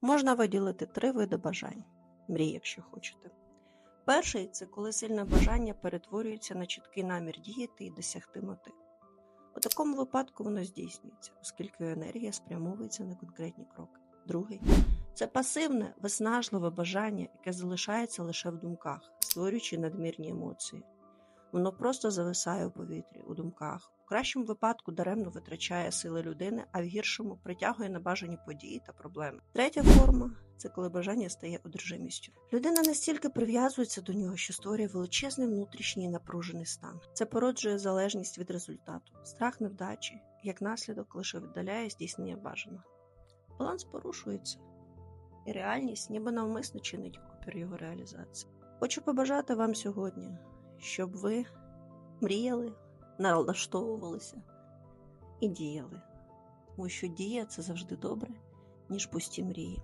Можна виділити три види бажань, мрій, якщо хочете. Перший це коли сильне бажання перетворюється на чіткий намір діяти і досягти мети. У такому випадку воно здійснюється, оскільки енергія спрямовується на конкретні кроки. Другий це пасивне, виснажливе бажання, яке залишається лише в думках, створюючи надмірні емоції. Воно просто зависає у повітрі, думках. У кращому випадку даремно витрачає сили людини, а в гіршому притягує небажані події та проблеми. Третя форма це коли бажання стає одержимістю. Людина настільки прив'язується до нього, що створює величезний внутрішній напружений стан. Це породжує залежність від результату, страх невдачі, як наслідок лише віддаляє здійснення бажаного. Баланс порушується, і реальність ніби навмисно чинить опір його реалізації. Хочу побажати вам сьогодні, щоб ви мріяли, налаштовувалися і діяли. Тому що дія це завжди добре, ніж пусті мрії.